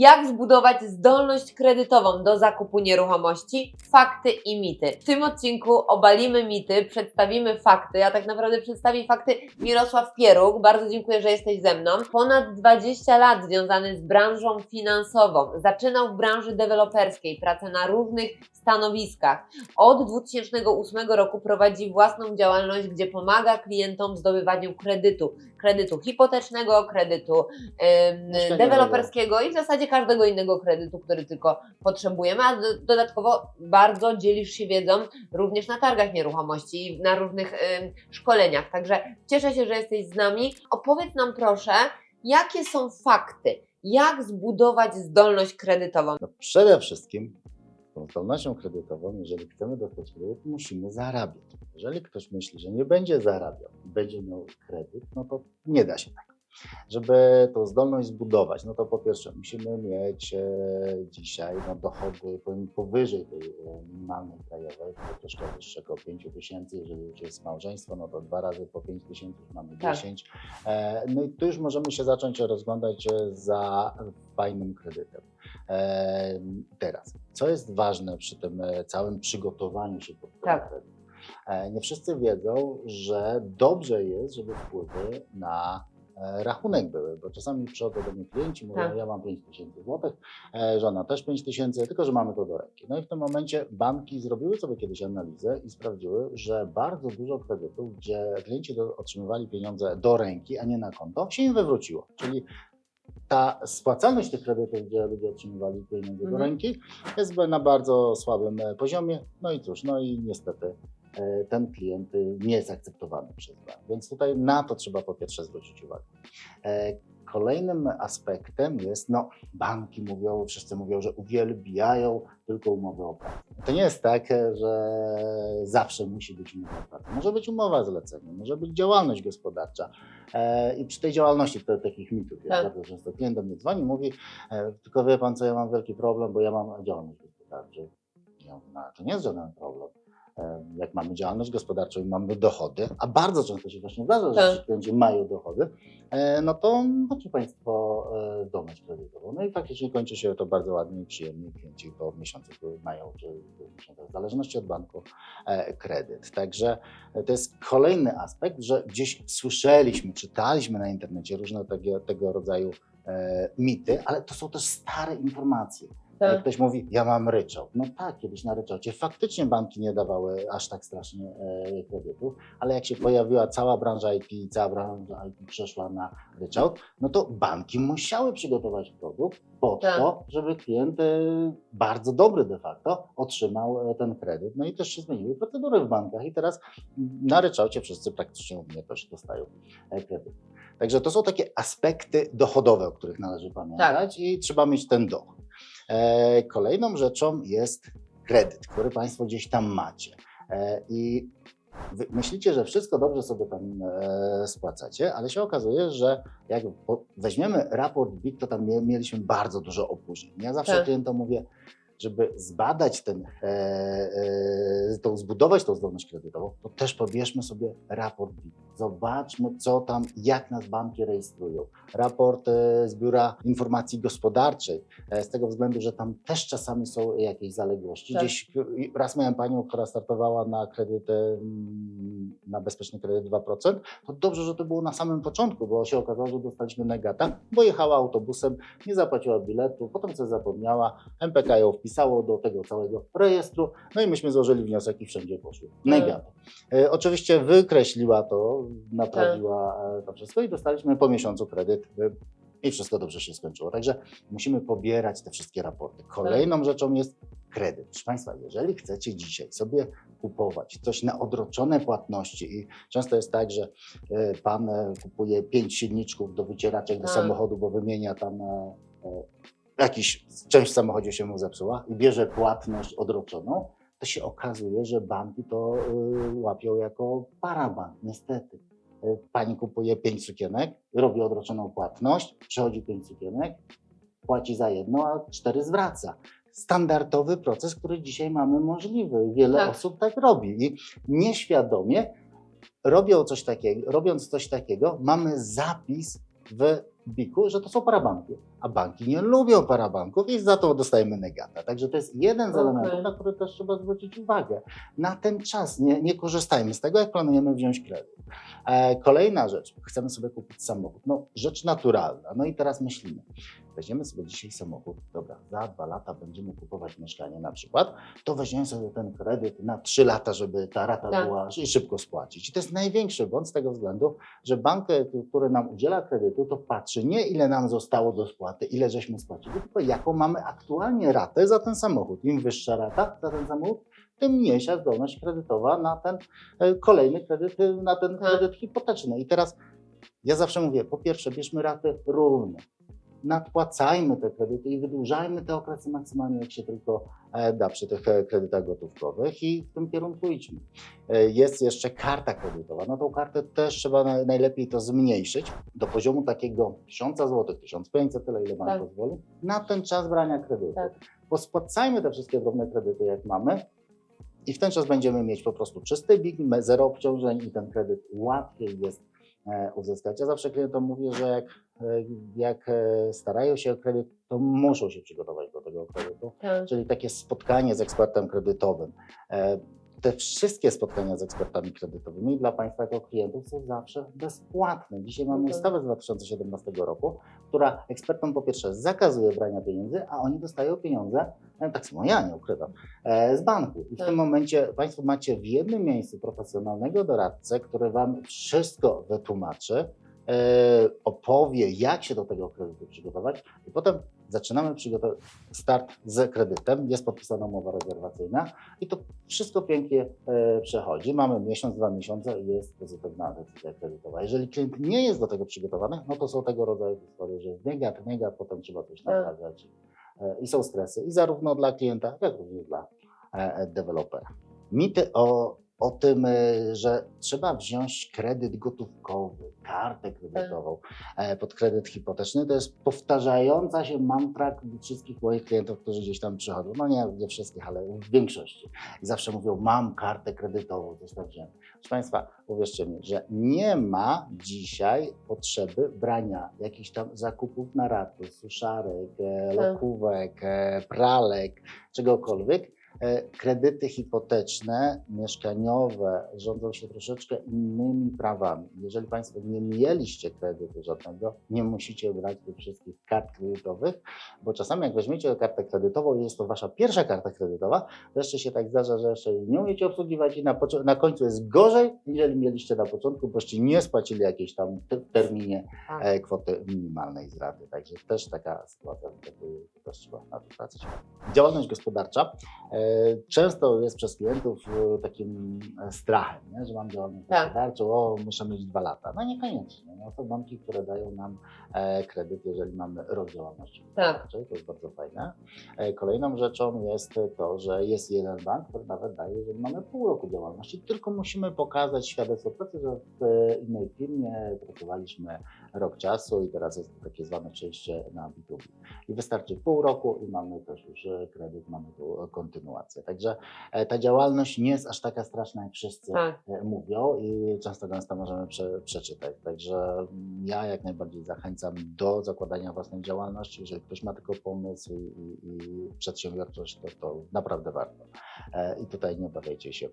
Jak zbudować zdolność kredytową do zakupu nieruchomości? Fakty i mity. W tym odcinku obalimy mity, przedstawimy fakty, a tak naprawdę przedstawi fakty Mirosław Pieruk. Bardzo dziękuję, że jesteś ze mną. Ponad 20 lat związany z branżą finansową. Zaczynał w branży deweloperskiej, pracę na różnych stanowiskach. Od 2008 roku prowadzi własną działalność, gdzie pomaga klientom w zdobywaniu kredytu. Kredytu hipotecznego, kredytu Mieszkaniowego. deweloperskiego i w zasadzie każdego innego kredytu, który tylko potrzebujemy, a do, dodatkowo bardzo dzielisz się wiedzą również na targach nieruchomości i na różnych em, szkoleniach. Także cieszę się, że jesteś z nami. Opowiedz nam proszę, jakie są fakty, jak zbudować zdolność kredytową. No przede wszystkim tą zdolnością kredytową, jeżeli chcemy dostać kredyt, musimy zarabiać. Jeżeli ktoś myśli, że nie będzie zarabiał będzie miał kredyt, no to nie da się tak. Żeby tą zdolność zbudować, no to po pierwsze musimy mieć e, dzisiaj no, dochody powyżej tej e, minimalnej krajowej, troszkę wyższego 5 tysięcy, jeżeli już jest małżeństwo, no to dwa razy po 5 tysięcy mamy Tak. 10. E, no i tu już możemy się zacząć rozglądać za fajnym kredytem. Teraz, co jest ważne przy tym całym przygotowaniu się pod Tak. kredyt? Nie wszyscy wiedzą, że dobrze jest, żeby wpływy na rachunek były, bo czasami przychodzą do mnie klienci, mówią, Tak. ja mam 5 tysięcy złotych, e, żona też 5 tysięcy, tylko że mamy to do ręki. No i w tym momencie banki zrobiły sobie kiedyś analizę i sprawdziły, że bardzo dużo kredytów, gdzie klienci do, otrzymywali pieniądze do ręki, a nie na konto, się im wywróciło. Czyli ta spłacalność tych kredytów, gdzie ludzie otrzymywali pieniądze do Mhm. ręki, jest na bardzo słabym e, poziomie. No i cóż, no i niestety e, ten klient e, nie jest akceptowany przez bank. Więc tutaj na to trzeba po pierwsze zwrócić uwagę. E, Kolejnym aspektem jest, no, banki mówią, wszyscy mówią, że uwielbiają tylko umowy o pracę. To nie jest tak, e, że zawsze musi być umowa o pracę. Może być umowa zlecenia, może być działalność gospodarcza. E, I przy tej działalności to takich mitów jest Tak. bardzo często. Klient do mnie dzwoni, mówi, e, tylko wie pan co, ja mam wielki problem, bo ja mam działalność gospodarczą. Ja mówię, no, to nie jest żaden problem. Jak mamy działalność gospodarczą i mamy dochody, a bardzo często się właśnie zdarza, że Tak. klienci mają dochody, e, no to chodźcie Państwo e, zdolność kredytową. No i faktycznie kończy się to bardzo ładnie i przyjemnie. Klienci po miesiącu mają, czy w zależności od banku, e, kredyt. Także to jest kolejny aspekt, że gdzieś słyszeliśmy, czytaliśmy na internecie różne tego, tego rodzaju mity, ale to są też stare informacje. Jak Tak. ktoś mówi, ja mam ryczałt. No tak, kiedyś na ryczałcie faktycznie banki nie dawały aż tak strasznie e, kredytów, ale jak się pojawiła cała branża IT cała branża IT przeszła na ryczałt, no to banki musiały przygotować produkt po Tak. to, żeby klient e, bardzo dobry de facto otrzymał e, ten kredyt. No i też się zmieniły procedury w bankach i teraz na ryczałcie wszyscy praktycznie u mnie też dostają e, kredyt. Także to są takie aspekty dochodowe, o których należy pamiętać i trzeba mieć ten dochód. E, Kolejną rzeczą jest kredyt, który Państwo gdzieś tam macie. E, I myślicie, że wszystko dobrze sobie tam e, spłacacie, ale się okazuje, że jak weźmiemy raport BIG, to tam mie- mieliśmy bardzo dużo opóźnień. Ja zawsze Tak. klientom mówię, żeby zbadać ten, e, e, tą, zbudować tą zdolność kredytową, to też pobierzmy sobie raport BIG. Zobaczmy, co tam, jak nas banki rejestrują. Raport e, z Biura Informacji Gospodarczej, z tego względu, że tam też czasami są jakieś zaległości. Tak. Gdzieś raz miałem panią, która startowała na kredyt, mm, na bezpieczny kredyt 2%, to dobrze, że to było na samym początku, bo się okazało, że dostaliśmy negata, bo jechała autobusem, nie zapłaciła biletu, potem coś zapomniała, MPK ją wpisało do tego całego rejestru, no i myśmy złożyli wniosek i wszędzie poszły negaty. E, oczywiście wykreśliła to, naprawiła e, to wszystko i dostaliśmy po miesiącu kredyt e, i wszystko dobrze się skończyło. Także musimy pobierać te wszystkie raporty. Kolejną rzeczą jest kredyt. Proszę Państwa, jeżeli chcecie dzisiaj sobie kupować coś na odroczone płatności i często jest tak, że e, Pan kupuje pięć silniczków do wycieraczek do Tak. samochodu, bo wymienia tam jakiś, część w samochodzie się mu zepsuła i bierze płatność odroczoną, to się okazuje, że banki to y, łapią jako paraban, niestety. Y, Pani kupuje pięć sukienek, robi odroczoną płatność, przychodzi pięć sukienek, płaci za jedno, a cztery zwraca. Standardowy proces, który dzisiaj mamy możliwy. Wiele Tak. osób tak robi i nieświadomie robią coś takiego, robiąc coś takiego, mamy zapis w BIK-u, że to są parabanki, a banki nie lubią parabanków i za to dostajemy negata. Także to jest jeden z elementów, na który też trzeba zwrócić uwagę. Na ten czas nie, nie korzystajmy z tego, jak planujemy wziąć kredyt. E, kolejna rzecz, chcemy sobie kupić samochód. No, rzecz naturalna. No i teraz myślimy, weźmiemy sobie dzisiaj samochód, dobra, za dwa lata będziemy kupować mieszkanie na przykład, to weźmiemy sobie ten kredyt na trzy lata, żeby ta rata Tak. była i szybko spłacić. I to jest największy błąd z tego względu, że bank, który nam udziela kredytu, to patrzy nie ile nam zostało do spłaty, ile żeśmy spłacili, tylko jaką mamy aktualnie ratę za ten samochód. Im wyższa rata za ten samochód, tym mniejsza zdolność kredytowa na ten e, kolejny kredyt, e, na ten Tak. kredyt hipoteczny. I teraz ja zawsze mówię, po pierwsze, bierzmy raty równe. Nadpłacajmy te kredyty i wydłużajmy te okresy maksymalnie, jak się tylko e, da przy tych e, kredytach gotówkowych i w tym kierunku idźmy. E, Jest jeszcze karta kredytowa. No tą kartę też trzeba na- najlepiej to zmniejszyć do poziomu takiego 1000 zł, 1500, tyle ile bank Tak. pozwoli, na ten czas brania kredytu. Tak. Pospłacajmy te wszystkie drobne kredyty, jak mamy, i w ten czas będziemy mieć po prostu czysty big, zero obciążeń i ten kredyt łatwiej jest uzyskać. Ja zawsze klientom mówię, że jak, e, jak e, starają się o kredyt, to muszą się przygotować do tego kredytu, Tak. czyli takie spotkanie z ekspertem kredytowym. Te wszystkie spotkania z ekspertami kredytowymi dla Państwa jako klientów są zawsze bezpłatne. Dzisiaj mamy Mhm. ustawę z 2017 roku, która ekspertom po pierwsze zakazuje brania pieniędzy, a oni dostają pieniądze, e, tak samo ja nie ukrywam, e, z banku. I w Tak. tym momencie Państwo macie w jednym miejscu profesjonalnego doradcę, który Wam wszystko wytłumaczy, e, opowie, jak się do tego kredytu przygotować i potem zaczynamy przygotować start z kredytem, jest podpisana umowa rezerwacyjna i to wszystko pięknie e, przechodzi. Mamy miesiąc, dwa miesiące i jest pozytywna decyzja kredytowa. Jeżeli klient nie jest do tego przygotowany, no to są tego rodzaju historie, że jest negat, negat, potem trzeba coś Tak. naprawiać e, i są stresy i zarówno dla klienta, jak również dla e, dewelopera. Mity o, o tym, e, że trzeba wziąć kredyt gotówkowy, kartę kredytową e, pod kredyt hipoteczny, to jest powtarzająca się mantra wszystkich moich klientów, którzy gdzieś tam przychodzą. No nie, nie wszystkich, ale w większości. I zawsze mówią, mam kartę kredytową, coś tam wziąłem. Proszę Państwa, uwierzcie mi, że nie ma dzisiaj potrzeby brania jakichś tam zakupów na raty, suszarek, e, Tak. lokówek, pralek, czegokolwiek. E, Kredyty hipoteczne, mieszkaniowe rządzą się troszeczkę innymi prawami. Jeżeli Państwo nie mieliście kredytu żadnego, nie musicie brać tych wszystkich kart kredytowych, bo czasami jak weźmiecie kartę kredytową i jest to Wasza pierwsza karta kredytowa, to jeszcze się tak zdarza, że jeszcze nie umiecie obsługiwać i na, na końcu jest gorzej, niżeli mieliście na początku, boście nie spłacili jakiejś tam w terminie Tak. e, kwoty minimalnej z raty. Także też taka sytuacja też trzeba na to patrzeć. Działalność gospodarcza e, często jest przez klientów e, takim e, strachem, nie? że mam działalność Tak. gospodarczą, o muszę mieć dwa lata. No niekoniecznie. No, są banki, które dają nam e, kredyt, jeżeli mamy rok działalności Tak. gospodarczej, to jest bardzo fajne. Kolejną rzeczą jest to, że jest jeden bank, który nawet daje, jeżeli mamy pół roku działalności, tylko musimy pokazać świadectwo pracy, że w innej firmie pracowaliśmy rok czasu i teraz jest to takie zwane przejście na B2B. I wystarczy pół roku i mamy też już kredyt, mamy tu e, kontynuację. Także e, ta działalność nie jest aż taka straszna, jak wszyscy Tak. e, mówią i często gęsto możemy prze, przeczytać. Także mm, ja jak najbardziej zachęcam do zakładania własnej działalności. Jeżeli ktoś ma tylko pomysł i, i, i przedsiębiorczość, to, to naprawdę warto. E, I tutaj nie obawiajcie się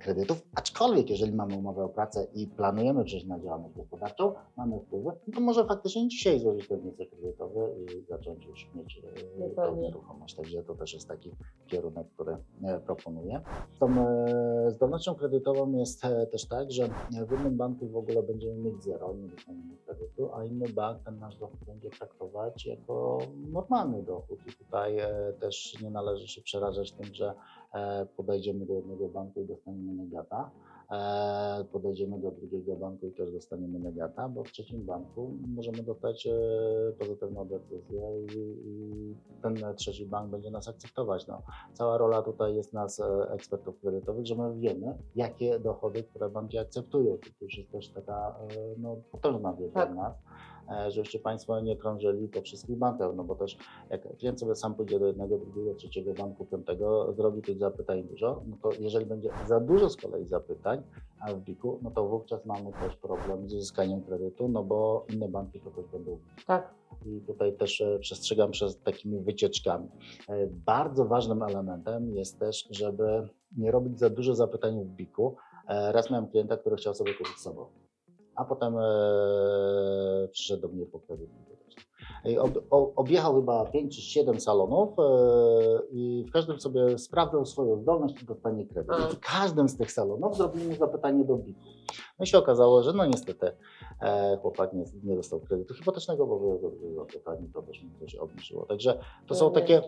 kredytów. Aczkolwiek, jeżeli mamy umowę o pracę i planujemy przejść na działalność gospodarczą, mamy wpływy, no to może faktycznie dzisiaj złożyć ten wniosek kredytowy i zacząć już mieć tą nieruchomość. Także to też jest taki kierunek, który e, proponuję. Tą e, zdolnością kredytową jest e, też tak, że w jednym banku w ogóle będziemy mieć zero, nie dostaniemy kredytu, a inny bank ten nasz dochód będzie traktować jako normalny dochód. I tutaj też nie należy się przerażać tym, że podejdziemy do jednego banku i dostaniemy negata. E, Podejdziemy do drugiego banku i też dostaniemy negata, bo w trzecim banku możemy dostać e, pozytywną decyzję i, ten trzeci bank będzie nas akceptować. No, cała rola tutaj jest nas, e, ekspertów kredytowych, że my wiemy, jakie dochody, które banki akceptują. To już jest też taka no, potężna wiedza Tak. nas. E, żebyście Państwo nie krążyli po wszystkich bankach, no bo też jak klient sobie sam pójdzie do jednego, drugiego, trzeciego banku, piątego, zrobi tych zapytań dużo, no to jeżeli będzie za dużo z kolei zapytań w BIK-u, no to wówczas mamy też problem z uzyskaniem kredytu, no bo inne banki to też będą Tak. i tutaj też e, przestrzegam przed takimi wycieczkami. E, Bardzo ważnym elementem jest też, żeby nie robić za dużo zapytań w BIK-u. Raz miałem klienta, który chciał sobie kupić sobą, a potem e, przyszedł do mnie po kredyt. I ob, objechał chyba 5 czy 7 salonów e, i w każdym sobie sprawdzał swoją zdolność i dostanie kredyt. I w każdym z tych salonów zrobili mu zapytanie do BIK-u. No i się okazało, że no niestety e, chłopak nie, nie dostał kredytu hipotecznego, bo było zapytanie, to też mu coś obniżyło. Także to są takie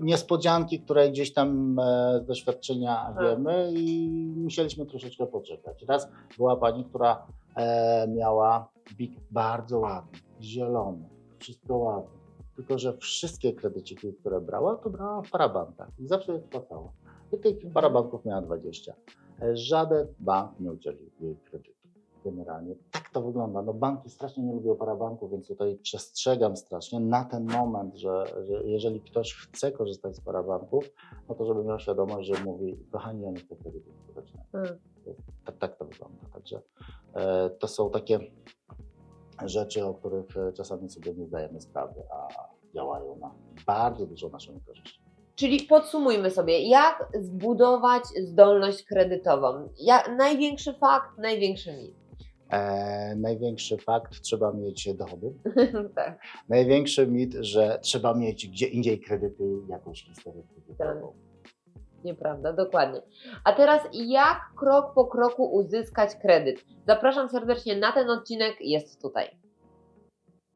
niespodzianki, które gdzieś tam e, z doświadczenia Tak. wiemy i musieliśmy troszeczkę poczekać. Raz była pani, która e, miała BIK bardzo ładny, zielony, wszystko ładne. Tylko, że wszystkie kredyciki, które brała, to brała w parabankach i zawsze je spłacała. I tych parabanków miała 20. E, Żaden bank nie udzielił jej kredytu. Generalnie tak to wygląda. No banki strasznie nie lubią parabanków, więc tutaj przestrzegam strasznie na ten moment, że, że jeżeli ktoś chce korzystać z parabanków, no to żeby miał świadomość, że mówi, kochani, ja nie chcę kredytu hipotecznego. Hmm. Tak, tak to wygląda. Także e, to są takie rzeczy, o których e, czasami sobie nie zdajemy sprawy, a działają na bardzo dużo naszą korzyść. Czyli podsumujmy sobie, jak zbudować zdolność kredytową. Ja, największy fakt, największy mit. E, największy fakt, trzeba mieć dochody. tak. Największy mit, że trzeba mieć gdzie indziej kredyty, jakąś historię kredytową. Nieprawda, dokładnie. A teraz jak krok po kroku uzyskać kredyt? Zapraszam serdecznie na ten odcinek, jest tutaj.